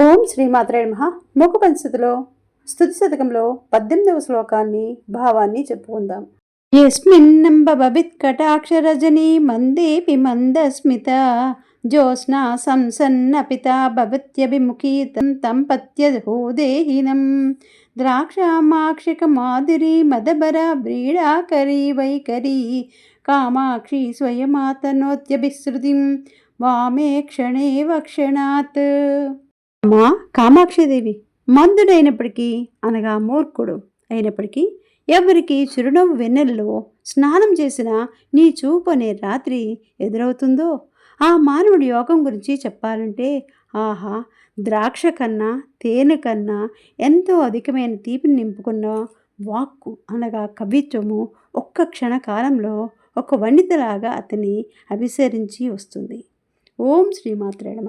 ఓం శ్రీమాత్రే నమ. ముఖ పంచతిలో స్థుతి శతకంలో పద్దెనిమిదవ శ్లోకాన్ని భావాన్ని చెప్పుకుందాం. యస్మిన్నంబబిత్కటాక్షరజనీ మందేపి మందస్మిత జ్యోత్స్నా సంసన్నపిత భవత్యభిముఖీతం తం పత్యహోదేహినం ద్రాక్షామాక్షికమాధురీ మదబర వ్రీడాకరీ వైఖరీ కామాక్షి స్వయమాతనోత్యభిశ్రుతిం వామే క్షణే వక్షణాత్ అమ్మా కామాక్షిదేవి మందుడైనప్పటికీ అనగా మూర్ఖుడు అయినప్పటికీ ఎవరికి చిరునవ్వు వెన్నెల్లో స్నానం చేసిన నీ చూపు అనే రాత్రి ఎదురవుతుందో? ఆ మానవుడి యోగం గురించి చెప్పాలంటే ఆహా ద్రాక్ష కన్నా తేనె కన్నా ఎంతో అధికమైన తీపిని నింపుకున్న వాక్కు అనగా కవిత్వము ఒక్క క్షణకాలంలో ఒక వనితలాగా అతని అభిసరించి వస్తుంది. ఓం శ్రీమాత్రే నమ.